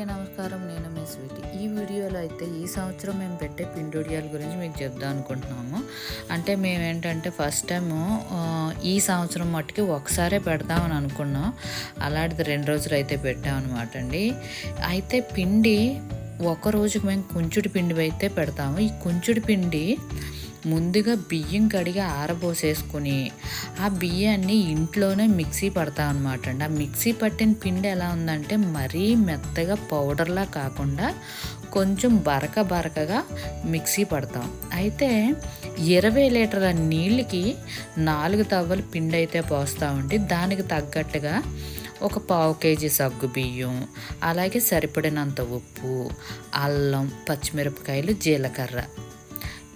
అందరికీ నమస్కారం నేను మీ స్వీటీ. ఈ వీడియోలో అయితే ఈ సంవత్సరం మేము పెట్టే పిండోడియాల గురించి మీకు చెప్దాం అనుకుంటున్నాము. అంటే మేము ఏంటంటే ఫస్ట్ టైము ఈ సంవత్సరం మట్టుకి ఒకసారే పెడదామని అనుకున్నాం. అలాంటిది రెండు రోజులు అయితే పెట్టామన్నమాట అండి. అయితే పిండి ఒక రోజుకి మేము కుంచుడి పిండి అయితే పెడతాము. ఈ కుంచుడి పిండి ముందుగా బియ్యం కడిగి ఆరబోసేసుకుని ఆ బియ్యాన్ని ఇంట్లోనే మిక్సీ పడతాం అనమాట అండి. ఆ మిక్సీ పట్టిన పిండి ఎలా ఉందంటే మరీ మెత్తగా పౌడర్లా కాకుండా కొంచెం బరక బరకగా మిక్సీ పడతాం. అయితే ఇరవై లీటర్ల నీళ్ళకి నాలుగు తవ్వలు పిండి అయితే పోస్తామండి దానికి తగ్గట్టుగా ఒక పావు కేజీ సగ్గు బియ్యం అలాగే సరిపడినంత ఉప్పు అల్లం పచ్చిమిరపకాయలు జీలకర్ర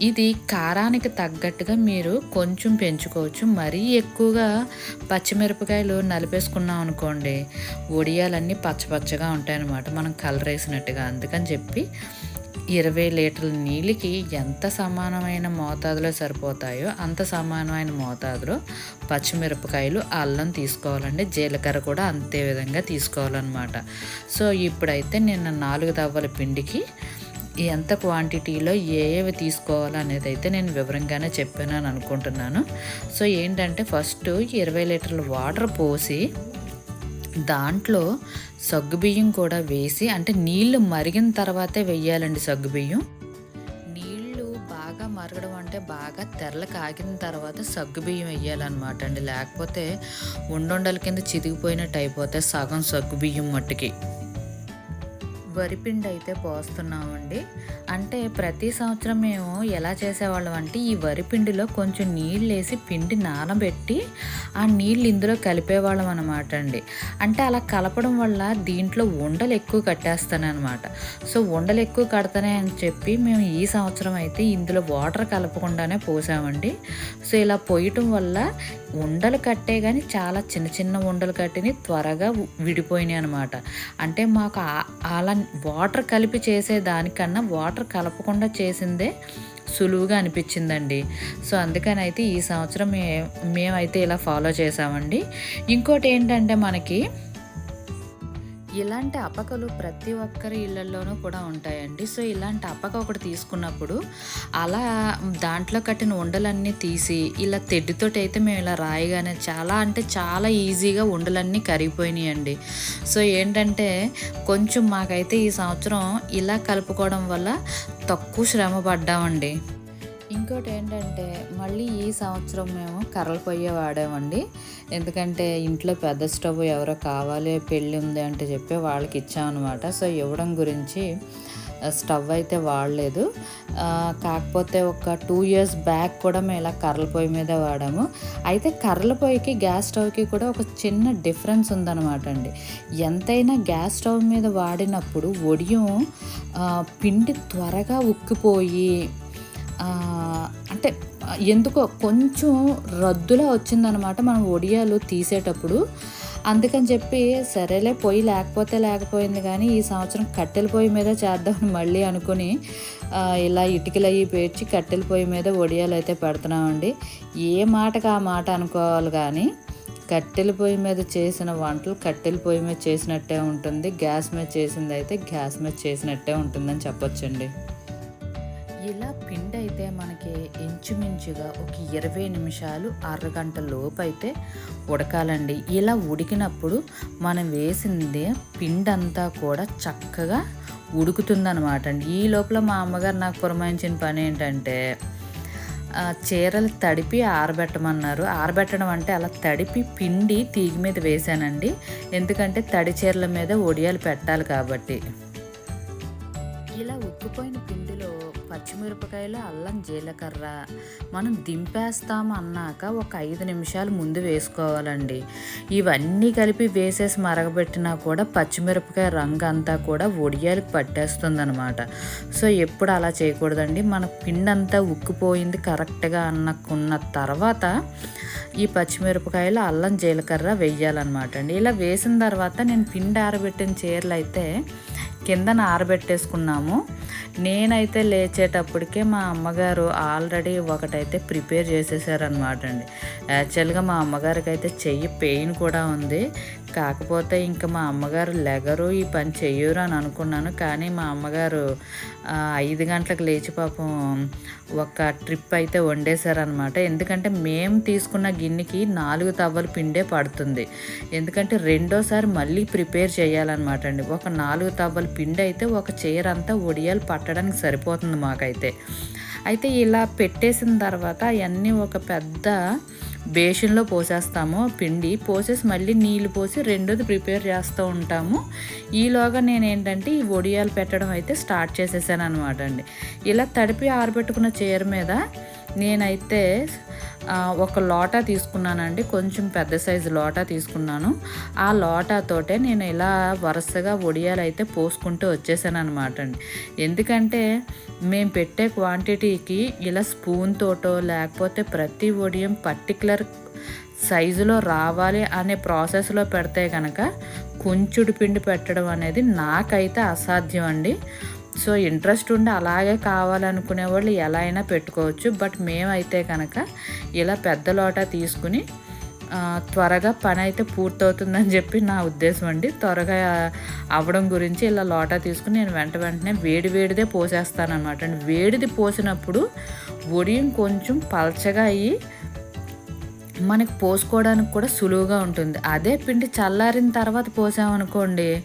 ఇది కారానికి తగ్గట్టుగా మీరు కొంచెం పెంచుకోవచ్చు. మరీ ఎక్కువగా పచ్చిమిరపకాయలు నలిపేసుకున్నాం అనుకోండి ఒడియాలన్నీ పచ్చపచ్చగా ఉంటాయన్నమాట. మనం కలర్ వేసినట్టుగా. అందుకని చెప్పి ఇరవై లీటర్ల నీళ్ళకి ఎంత సమానమైన మోతాదులో సరిపోతాయో అంత సమానమైన మోతాదులో పచ్చిమిరపకాయలు అల్లం తీసుకోవాలండి. జీలకర్ర కూడా అంతే విధంగా తీసుకోవాలన్నమాట. సో ఇప్పుడైతే నిన్న నాలుగు దవ్వల పిండికి ఎంత క్వాంటిటీలో ఏ ఏవి తీసుకోవాలనేది అయితే నేను వివరంగానే చెప్పాను అని అనుకుంటున్నాను. సో ఏంటంటే ఫస్ట్ ఇరవై లీటర్ల వాటర్ పోసి దాంట్లో సగ్గుబియ్యం కూడా వేసి అంటే నీళ్ళు మరిగిన తర్వాతే వెయ్యాలండి సగ్గుబియ్యం నీళ్ళు బాగా మరగడం అంటే బాగా తెరలు కాగిన తర్వాత సగ్గుబియ్యం వేయాలన్నమాట అండి. లేకపోతే ఉండొండల కింద చితికిపోయినట్టు అయిపోతే సగం సగ్గుబియ్యం మట్టుకి. వరిపిండి అయితే పోస్తున్నామండి. అంటే ప్రతి సంవత్సరం మేము ఎలా చేసేవాళ్ళం అంటే ఈ వరిపిండిలో కొంచెం నీళ్ళు వేసి పిండి నానబెట్టి ఆ నీళ్ళు ఇందులో కలిపేవాళ్ళం అనమాట అండి. అంటే అలా కలపడం వల్ల దీంట్లో ఉండలు ఎక్కువ కట్టేస్తానమాట సో ఉండలు ఎక్కువ కడతానే అని చెప్పి మేము ఈ సంవత్సరం అయితే ఇందులో వాటర్ కలపకుండానే పోసామండి. సో ఇలా పోయటం వల్ల ఉండలు కట్టే కానీ చాలా చిన్న చిన్న ఉండలు కట్టిని త్వరగా విడిపోయినాయి అనమాట అంటే మాకు అలా వాటర్ కలిపి చేసే దానికన్నా వాటర్ కలపకుండా చేసిందే సులువుగా అనిపించిందండి. సో అందుకని అయితే ఈ సంవత్సరం మే మేమైతే ఇలా ఫాలో చేసామండి. ఇంకోటి ఏంటంటే మనకి ఇలాంటి అపకలు ప్రతి ఒక్కరి ఇళ్ళలోనూ కూడా ఉంటాయండి. సో ఇలాంటి అపక ఒకటి తీసుకున్నప్పుడు అలా దాంట్లో కట్టిన ఉండలన్నీ తీసి ఇలా తెడ్డుతోటి అయితే మేము ఇలా రాయగానే చాలా అంటే చాలా ఈజీగా ఉండలన్నీ కరిగిపోయినాయి అండి సో ఏంటంటే కొంచెం మాకైతే ఈ సంవత్సరం ఇలా కలుపుకోవడం వల్ల తక్కువ శ్రమ పడ్డామండి. ఇంకోటి ఏంటంటే మళ్ళీ ఈ సంవత్సరం మేము కర్రల పొయ్యి వాడామండి. ఎందుకంటే ఇంట్లో పెద్ద స్టవ్ ఎవరో కావాలి పెళ్ళి ఉంది అంటే చెప్పి వాళ్ళకి ఇచ్చామన్నమాట సో ఇవ్వడం గురించి స్టవ్ అయితే వాడలేదు. కాకపోతే ఒక టూ ఇయర్స్ బ్యాక్ కూడా మేము ఇలా కర్రల పొయ్యి మీద వాడాము. అయితే కర్రల పొయ్యికి గ్యాస్ స్టవ్కి కూడా ఒక చిన్న డిఫరెన్స్ ఉందన్నమాట అండి. ఎంతైనా గ్యాస్ స్టవ్ మీద వాడినప్పుడు ఒడియం పిండి త్వరగా ఉక్కిపోయి అంటే ఎందుకో కొంచెం రద్దులా వచ్చిందనమాట మనం ఒడియాలు తీసేటప్పుడు. అందుకని చెప్పి సరేలే పొయ్యి లేకపోతే లేకపోయింది కానీ ఈ సంవత్సరం కట్టెల పొయ్యి మీద చేద్దామని మళ్ళీ అనుకుని ఇలా ఇటుకలు అవి పేర్చి కట్టెల పొయ్యి మీద ఒడియాలు అయితే పెడుతున్నామండి. ఏ మాటకు ఆ మాట అనుకోవాలి కానీ కట్టెల పొయ్యి మీద చేసిన వంటలు కట్టెల పొయ్యి మీద చేసినట్టే ఉంటుంది గ్యాస్ మీద చేసింది అయితే గ్యాస్ మీద చేసినట్టే ఉంటుందని చెప్పొచ్చండి. ఇలా పిండి అయితే మనకి ఇంచుమించుగా ఒక ఇరవై నిమిషాలు అరగంట లోపు అయితే ఉడకాలండి. ఇలా ఉడికినప్పుడు మనం వేసింది పిండి అంతా కూడా చక్కగా ఉడుకుతుందనమాట అండి ఈ లోపల మా అమ్మగారు నాకు పురమాయించిన పని ఏంటంటే చీరలు తడిపి ఆరబెట్టమన్నారు. ఆరబెట్టడం అంటే అలా తడిపి పిండి తీగి మీద వేసానండి ఎందుకంటే తడి చీరల మీద ఒడియాలు పెట్టాలి కాబట్టి. ఇలా ఉక్కుపోయిన పచ్చిమిరపకాయలు అల్లం జీలకర్ర మనం దింపేస్తాం అన్నాక ఒక ఐదు నిమిషాలు ముందు వేసుకోవాలండి. ఇవన్నీ కలిపి వేసేసి మరగబెట్టినా కూడా పచ్చిమిరపకాయ రంగు అంతా కూడా ఒడియాలకు పట్టేస్తుంది అనమాట సో ఎప్పుడు అలా చేయకూడదండి. మన పిండి అంతా ఉక్కిపోయింది కరెక్ట్గా అన్నకున్న తర్వాత ఈ పచ్చిమిరపకాయలు అల్లం జీలకర్ర వేయాలన్నమాట అండి. ఇలా వేసిన తర్వాత నేను పిండి ఆరబెట్టిన చీరలు అయితే కిందన ఆరబెట్టేసుకున్నాము. నేనైతే లేచేటప్పటికే మా అమ్మగారు ఆల్రెడీ ఒకటైతే ప్రిపేర్ చేసేసారనమాట అండి యాక్చువల్గా మా అమ్మగారికి అయితే చెయ్యి పెయిన్ కూడా ఉంది. కాకపోతే ఇంకా మా అమ్మగారు లెగరు ఈ పని చెయ్యరు అని అనుకున్నాను. కానీ మా అమ్మగారు ఐదు గంటలకు లేచి పాపం ఒక ట్రిప్ అయితే వండేశారనమాట ఎందుకంటే మేము తీసుకున్న గిన్నెకి నాలుగు తవ్వలు పిండే పడుతుంది. ఎందుకంటే రెండోసారి మళ్ళీ ప్రిపేర్ చేయాలన్నమాట అండి ఒక నాలుగు తవ్వల పిండి అయితే ఒక చీర అంతా ఒడియాలు పట్టడానికి సరిపోతుంది మాకైతే. అయితే ఇలా పెట్టేసిన తర్వాత అవన్నీ ఒక పెద్ద బేషన్లో పోసేస్తాము పిండి పోసేసి మళ్ళీ నీళ్ళు పోసి రెండోది ప్రిపేర్ చేస్తూ ఉంటాము. ఈలోగా నేను ఏంటంటే ఈ వడియాలు పెట్టడం అయితే స్టార్ట్ చేసేసాను అనమాట అండి. ఇలా తడిపి ఆరబెట్టుకున్న చీర మీద నేనైతే ఒక లోటా తీసుకున్నానండి. కొంచెం పెద్ద సైజు లోటా తీసుకున్నాను. ఆ లోటాతోటే నేను ఇలా వరుసగా వడియాలు అయితే పోసుకుంటూ వచ్చేసాను అనమాట అండి. ఎందుకంటే మేము పెట్టే క్వాంటిటీకి ఇలా స్పూన్ తోటో లేకపోతే ప్రతి ఒడియం పర్టికులర్ సైజులో రావాలి అనే ప్రాసెస్లో పెడితే కనుక కొంచుడు పిండి పెట్టడం అనేది నాకైతే అసాధ్యం అండి. సో ఇంట్రెస్ట్ ఉండి అలాగే కావాలనుకునే వాళ్ళు ఎలా అయినా పెట్టుకోవచ్చు. బట్ మేమైతే కనుక ఇలా పెద్ద లోటా తీసుకుని త్వరగా పని అయితే పూర్తవుతుందని చెప్పి నా ఉద్దేశం అండి. త్వరగా అవ్వడం గురించి ఇలా లోటా తీసుకుని నేను వెంట వెంటనే వేడి వేడిదే పోసేస్తాను అనమాట అండి. వేడిది పోసినప్పుడు ఒడియం కొంచెం పలచగా అయ్యి మనకి పోసుకోవడానికి కూడా సులువుగా ఉంటుంది. అదే పిండి చల్లారిన తర్వాత పోసామనుకోండి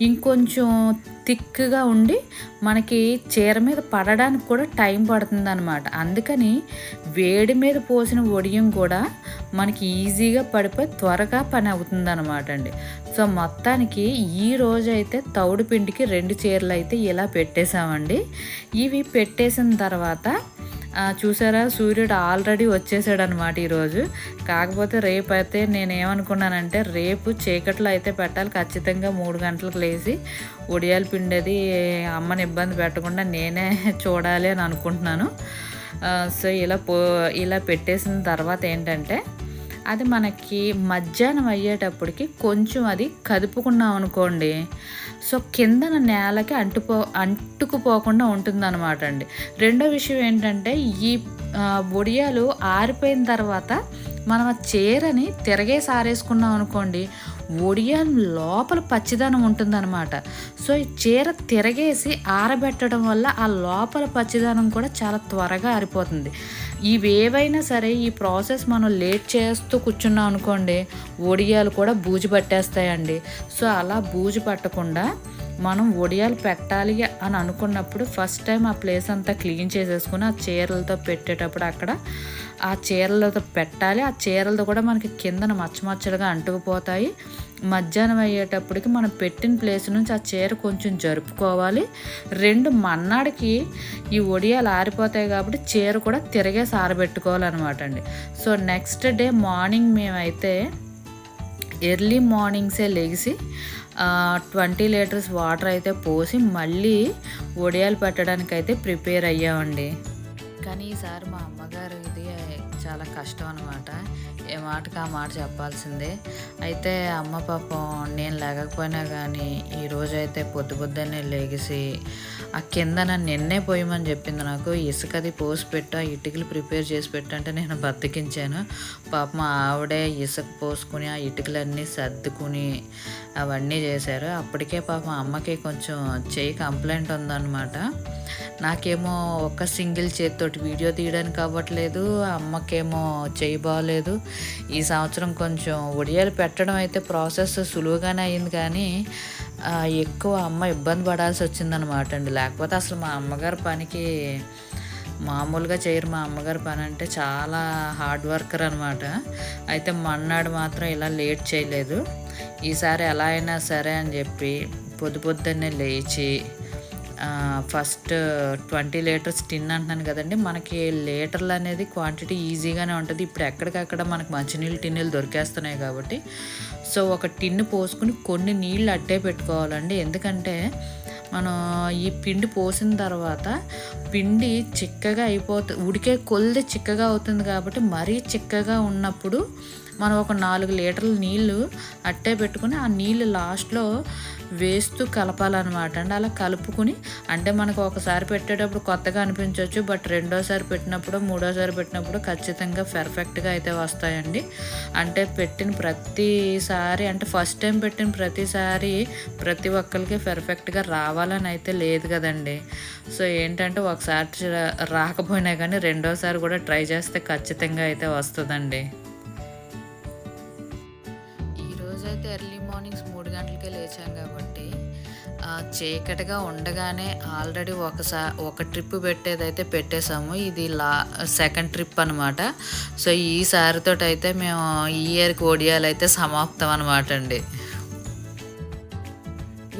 ఇంకొంచెం థిక్గా ఉండి మనకి చీర మీద పడడానికి కూడా టైం పడుతుంది అనమాట అందుకని వేడి మీద పోసిన ఒడియం కూడా మనకి ఈజీగా పడిపోయి త్వరగా పని అవుతుంది అనమాట అండి. సో మొత్తానికి ఈ రోజు అయితే తౌడు పిండికి రెండు చీరలు అయితే ఇలా పెట్టేశామండి. ఇవి పెట్టేసిన తర్వాత చూసారా? సూర్యుడు ఆల్రెడీ వచ్చేసాడు అనమాట ఈరోజు. కాకపోతే రేపు అయితే నేను ఏమనుకున్నానంటే రేపు చీకట్లో అయితే పెట్టాలి. ఖచ్చితంగా మూడు గంటలకు లేచి ఉడియాలు పిండేది అమ్మని ఇబ్బంది పెట్టకుండా నేనే చూడాలి అని అనుకుంటున్నాను. సో ఇలా పో ఇలా పెట్టేసిన తర్వాత ఏంటంటే అది మనకి మధ్యాహ్నం అయ్యేటప్పటికి కొంచెం అది కదుపుకున్నాం అనుకోండి. సో కిందన నేలకి అంటుపో అంటుకుపోకుండా ఉంటుందన్నమాట అండి. రెండో విషయం ఏంటంటే ఈ బొడియాలు ఆరిపోయిన తర్వాత మనం ఆ చీరని తిరగేసి ఆరేసుకున్నాం అనుకోండి ఒడియాన్ లోపల పచ్చిదనం ఉంటుందన్నమాట. సో ఈ చీర తిరగేసి ఆరబెట్టడం వల్ల ఆ లోపల పచ్చిదనం కూడా చాలా త్వరగా ఆరిపోతుంది. ఇవేవైనా సరే ఈ ప్రాసెస్ మనం లేట్ చేస్తూ కూర్చున్నాం అనుకోండి ఒడియాలు కూడా బూజు పట్టేస్తాయండి. సో అలా బూజు పట్టకుండా మనం ఒడియాలు పెట్టాలి అని అనుకున్నప్పుడు ఫస్ట్ టైం ఆ ప్లేస్ అంతా క్లీన్ చేసేసుకుని ఆ చీరలతో పెట్టేటప్పుడు అక్కడ ఆ చీరలతో పెట్టాలి. ఆ చీరలతో కూడా మనకి కిందన మచ్చమచ్చలుగా అంటుకుపోతాయి. మధ్యాహ్నం అయ్యేటప్పటికి మనం పెట్టిన ప్లేస్ నుంచి ఆ చీర కొంచెం జరుపుకోవాలి. రెండు మన్నాడికి ఈ ఒడియాలు ఆరిపోతాయి కాబట్టి చీర కూడా తిరగేసి ఆరబెట్టుకోవాలన్నమాట అండి. సో నెక్స్ట్ డే మార్నింగ్ మేమైతే ఎర్లీ మార్నింగ్సే లెగిసి ట్వంటీ లీటర్స్ వాటర్ అయితే పోసి మళ్ళీ ఒడియాలు పెట్టడానికి అయితే ప్రిపేర్ అయ్యామండి. కానీ ఈసారి మా అమ్మగారు ఇది చాలా కష్టం అనమాట ఏ మాటకి ఆ మాట చెప్పాల్సిందే. అయితే అమ్మ పాపం నేను లేకపోయినా కానీ ఈరోజు అయితే పొద్దు పొద్దున్నే లేగిసి ఆ కింద నన్ను నిన్నే పోయమని చెప్పింది నాకు. ఇసుకది పోసి పెట్టు ఆ ఇటుకలు ప్రిపేర్ చేసి పెట్టంటే నేను బతికించాను. పాపం ఆవిడే ఇసుక పోసుకుని ఆ ఇటుకలన్నీ సర్దుకుని అవన్నీ చేశారు. అప్పటికే పాపం అమ్మకి కొంచెం చెయ్యి కంప్లైంట్ ఉందన్నమాట. నాకేమో ఒక్క సింగిల్ చేతితోటి వీడియో తీయడానికి అవ్వట్లేదు. అమ్మకేమో చెయ్యి బాగలేదు ఈ సంవత్సరం కొంచెం ఒడియాలు పెట్టడం అయితే ప్రాసెస్ సులువుగానే అయింది కానీ ఎక్కువ అమ్మ ఇబ్బంది పడాల్సి వచ్చిందనమాట అండి. లేకపోతే అసలు మా అమ్మగారి పనికి మామూలుగా చేయరు. మా అమ్మగారి పని అంటే చాలా హార్డ్ వర్కర్ అనమాట అయితే మన్నాడు మాత్రం ఇలా లేట్ చేయలేదు. ఈసారి ఎలా అయినా సరే అని చెప్పి పొద్దు పొద్దున్నే లేచి ఫస్ట్ ట్వంటీ లీటర్స్ టిన్ అంటున్నాను కదండి. మనకి లీటర్లు అనేది క్వాంటిటీ ఈజీగానే ఉంటుంది. ఇప్పుడు ఎక్కడికక్కడ మనకు మంచినీళ్ళు టిన్నులు దొరికేస్తున్నాయి కాబట్టి. సో ఒక టిన్ను పోసుకుని కొన్ని నీళ్ళు అట్టే పెట్టుకోవాలండి. ఎందుకంటే మనం ఈ పిండి పోసిన తర్వాత పిండి చిక్కగా అయిపోతుంది ఉడికే కొలిది చిక్కగా అవుతుంది కాబట్టి మరీ చిక్కగా ఉన్నప్పుడు మనం ఒక నాలుగు లీటర్ల నీళ్ళు అట్టే పెట్టుకుని ఆ నీళ్ళు లాస్ట్లో వేస్తూ కలపాలన్నమాట. అండి అలా కలుపుకుని అంటే మనకు ఒకసారి పెట్టేటప్పుడు కొత్తగా అనిపించవచ్చు బట్ రెండోసారి పెట్టినప్పుడు మూడోసారి పెట్టినప్పుడు ఖచ్చితంగా పెర్ఫెక్ట్గా అయితే వస్తాయండి. అంటే పెట్టిన ప్రతిసారి అంటే ఫస్ట్ టైం పెట్టిన ప్రతిసారి ప్రతి ఒక్కరికి పెర్ఫెక్ట్గా రావాలని అయితే లేదు కదండి. సో ఏంటంటే ఒకసారి రాకపోయినా కానీ రెండోసారి కూడా ట్రై చేస్తే ఖచ్చితంగా అయితే వస్తుందండి. చీకటిగా ఉండగానే ఆల్రెడీ ఒకసారి ఒక ట్రిప్ పెట్టేదైతే పెట్టేశాము. ఇది లా సెకండ్ ట్రిప్ అనమాట సో ఈసారితో అయితే మేము ఈ ఇయర్కి ఒడియాలు అయితే సమాప్తం అనమాట అండి.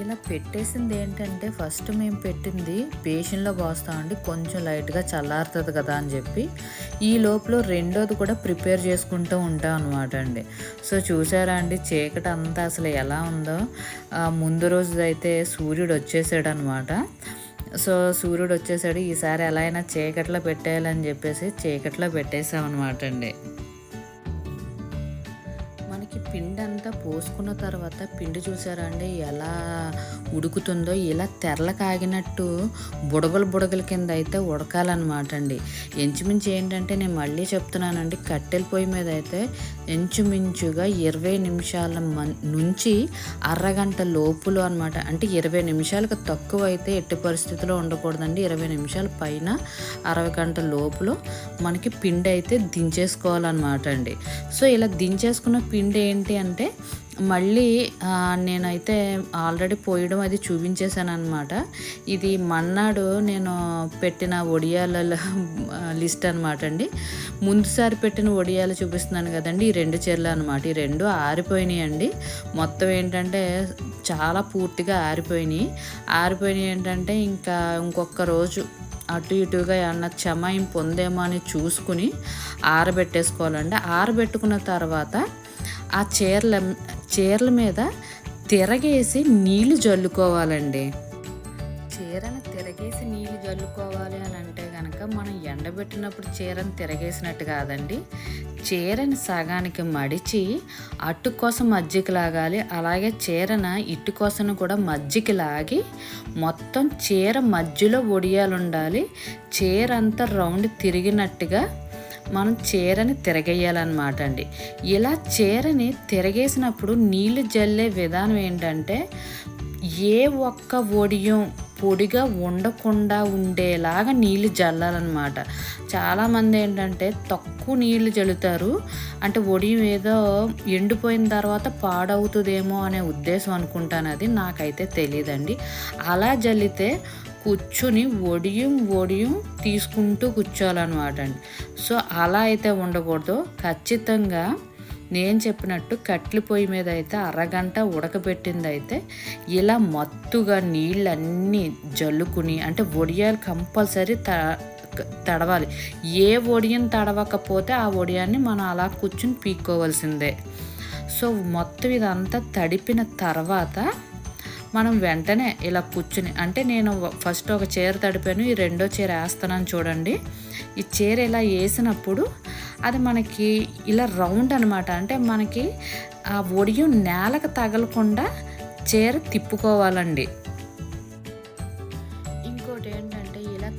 ఇలా పెట్టేసింది ఏంటంటే ఫస్ట్ మేము పెట్టింది బేషన్లో పోస్తామండి కొంచెం లైట్గా చల్లారుతుంది కదా అని చెప్పి. ఈ లోపల రెండోది కూడా ప్రిపేర్ చేసుకుంటూ ఉంటాం అనమాట అండి. సో చూసారా అండి చీకటి అంతా అసలు ఎలా ఉందో. ముందు రోజు అయితే సూర్యుడు వచ్చేసాడు అనమాట సో సూర్యుడు వచ్చేసాడు. ఈసారి ఎలా అయినా చీకట్లో పెట్టేయాలని చెప్పేసి చీకట్లో పెట్టేసామన్నమాట అనమాట అండి. పోసుకున్న తర్వాత పిండి చూసారా అండి? ఎలా ఉడుకుతుందో ఇలా తెరల కాగినట్టు బుడగలు బుడగల కింద అయితే ఉడకాలన్నమాట అండి. ఇంచుమించు ఏంటంటే నేను మళ్ళీ చెప్తున్నానండి కట్టెల పొయ్యి మీద అయితే ఇంచుమించుగా ఇరవై నిమిషాల నుంచి అరగంట లోపులో అనమాట అంటే ఇరవై నిమిషాలకు తక్కువ అయితే ఎట్టి పరిస్థితిలో ఉండకూడదండి. ఇరవై నిమిషాల పైన అరవై గంట లోపులో మనకి పిండి అయితే దించేసుకోవాలన్నమాట అండి. సో ఇలా దించేసుకున్న పిండి ఏంటి అంటే మళ్ళీ నేనైతే ఆల్రెడీ పోయడం అది చూపించేశాను అనమాట ఇది మన్నాడు నేను పెట్టిన ఒడియాల లిస్ట్ అనమాట అండి. ముందుసారి పెట్టిన ఒడియాలు చూపిస్తున్నాను కదండి ఈ రెండు చీరలు అనమాట ఈ రెండు ఆరిపోయినాయి అండి. మొత్తం ఏంటంటే చాలా పూర్తిగా ఆరిపోయినాయి. ఆరిపోయినాయి ఏంటంటే ఇంకా ఇంకొక రోజు అటు ఇటుగా ఏమన్నా చమాయం పొందేమో అని చూసుకుని ఆరబెట్టేసుకోవాలండి. ఆరబెట్టుకున్న తర్వాత ఆ చీరల చీరల మీద తిరగేసి నీళ్ళు జల్లుకోవాలండి. చీరను తిరగేసి నీళ్ళు జల్లుకోవాలి అని అంటే కనుక మనం ఎండబెట్టినప్పుడు చీరను తిరగేసినట్టు కాదండి. చీరని సగానికి మడిచి అట్టు కోసం మజ్జికి లాగాలి అలాగే చీరన ఇటు కోసం కూడా మజ్జిగ లాగి మొత్తం చీర మధ్యలో ఒడియాలు ఉండాలి చీర అంతా రౌండ్ తిరిగినట్టుగా మనం చీరని తిరగేయాలన్నమాట అండి. ఇలా చీరని తిరగేసినప్పుడు నీళ్ళు జల్లే విధానం ఏంటంటే ఏ ఒక్క ఒడియం పొడిగా ఉండకుండా ఉండేలాగా నీళ్ళు జల్లాలన్నమాట. చాలామంది ఏంటంటే తక్కువ నీళ్ళు జల్లుతారు. అంటే ఒడియం ఏదో ఎండిపోయిన తర్వాత పాడవుతుందేమో అనే ఉద్దేశం అనుకుంటాను. అది నాకైతే తెలియదండి అలా జల్లితే కూర్చుని ఒడియం ఒడియం తీసుకుంటూ కూర్చోవాలన్నమాట అండి సో అలా అయితే ఉండకూడదు. ఖచ్చితంగా నేను చెప్పినట్టు కట్ల పొయ్యి మీద అయితే అరగంట ఉడకబెట్టింది అయితే ఇలా మత్తుగా నీళ్ళన్నీ జల్లుకుని అంటే ఒడియాలు కంపల్సరీ త తడవాలి. ఏ ఒడియం తడవకపోతే ఆ ఒడియాన్ని మనం అలా కూర్చుని పీక్కోవాల్సిందే. సో మొత్తం ఇదంతా తడిపిన తర్వాత మనం వెంటనే ఇలా కూర్చుని అంటే నేను ఫస్ట్ ఒక చీర తడిపాను ఈ రెండో చీర వేస్తున్నాను చూడండి. ఈ చీర ఇలా వేసినప్పుడు అది మనకి ఇలా రౌండ్ అనమాట అంటే మనకి ఆ ఒడియం నేలకు తగలకుండా చీర తిప్పుకోవాలండి.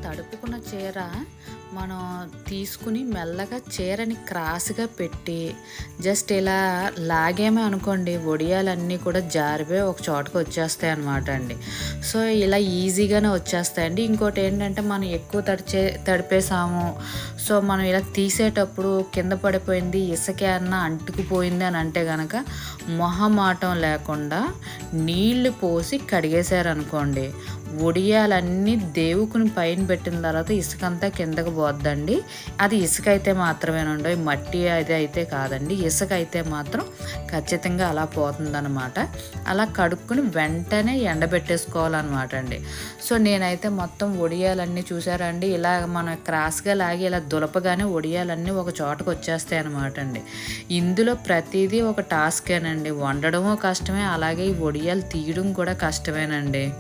తడుపుకున్న చీర మనం తీసుకుని మెల్లగా చీరని క్రాస్గా పెట్టి జస్ట్ ఇలా లాగేమే అనుకోండి ఒడియాలన్నీ కూడా జారిపోయి ఒక చోటకు వచ్చేస్తాయి అనమాట అండి. సో ఇలా ఈజీగానే వచ్చేస్తాయండి. ఇంకోటి ఏంటంటే మనం ఎక్కువ తడిచే తడిపేసాము. సో మనం ఇలా తీసేటప్పుడు కింద పడిపోయింది ఇసుకే అన్న అంటుకుపోయింది అని అంటే కనుక మొహమాటం లేకుండా నీళ్ళు పోసి కడిగేశారనుకోండి ఒడియాలన్నీ దేవుకుని పైన పెట్టిన తర్వాత ఇసుక అంతా కిందకు పోద్దండి. అది ఇసుక అయితే మాత్రమేనండి మట్టి అది అయితే కాదండి. ఇసుక అయితే మాత్రం ఖచ్చితంగా అలా పోతుందన్నమాట. అలా కడుక్కుని వెంటనే ఎండబెట్టేసుకోవాలన్నమాట అండి సో నేనైతే మొత్తం ఒడియాలన్నీ చూసారండి ఇలా మన క్రాస్గా లాగి ఇలా దులపగానే ఒడియాలన్నీ ఒక చోటకు వచ్చేస్తాయి అనమాట అండి ఇందులో ప్రతిదీ ఒక టాస్కేనండి. వండడము కష్టమే అలాగే ఈ ఒడియాలు తీయడం కూడా కష్టమేనండి.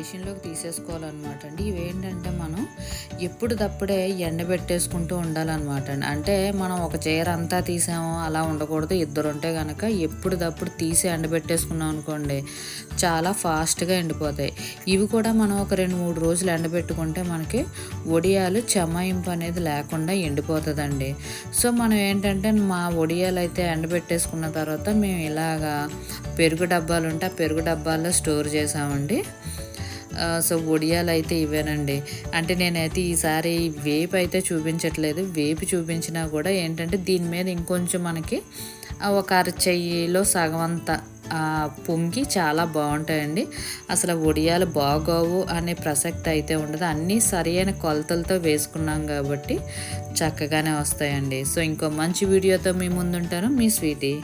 ప్లేట్లోకి తీసేసుకోవాలన్నమాట అండి. ఇవేంటంటే మనం ఎప్పుడు తప్పుడే ఎండబెట్టేసుకుంటూ ఉండాలన్నమాట అండి. అంటే మనం ఒక చీర అంతా తీసాము అలా ఉండకూడదు. ఇద్దరు ఉంటే కనుక ఎప్పుడు తప్పుడు తీసి ఎండబెట్టేసుకున్నాం అనుకోండి చాలా ఫాస్ట్గా ఎండిపోతాయి. ఇవి కూడా మనం ఒక రెండు మూడు రోజులు ఎండబెట్టుకుంటే మనకి వడియాలు చెమాయింపు అనేది లేకుండా ఎండిపోతుందండి. సో మనం ఏంటంటే మా వడియాలు అయితే ఎండబెట్టేసుకున్న తర్వాత మేము ఇలాగా పెరుగు డబ్బాలు ఉంటే ఆ పెరుగు డబ్బాల్లో స్టోర్ చేసామండి. సో వడియాలు అయితే ఇవేనండి అంటే నేనైతే ఈసారి వేపు అయితే చూపించట్లేదు. వేపు చూపించినా కూడా ఏంటంటే దీని మీద ఇంకొంచెం మనకి ఒక అరచెయ్యిలో సగం అంతా పొంగి చాలా బాగుంటాయండి. అసలు వడియాలు బాగోవు అనే ప్రసక్తి అయితే ఉండదు. అన్నీ సరైన కొలతలతో వేసుకున్నాం కాబట్టి చక్కగానే వస్తాయండి. సో ఇంకో మంచి వీడియోతో మీ ముందుంటాను. మీ స్వీటీ.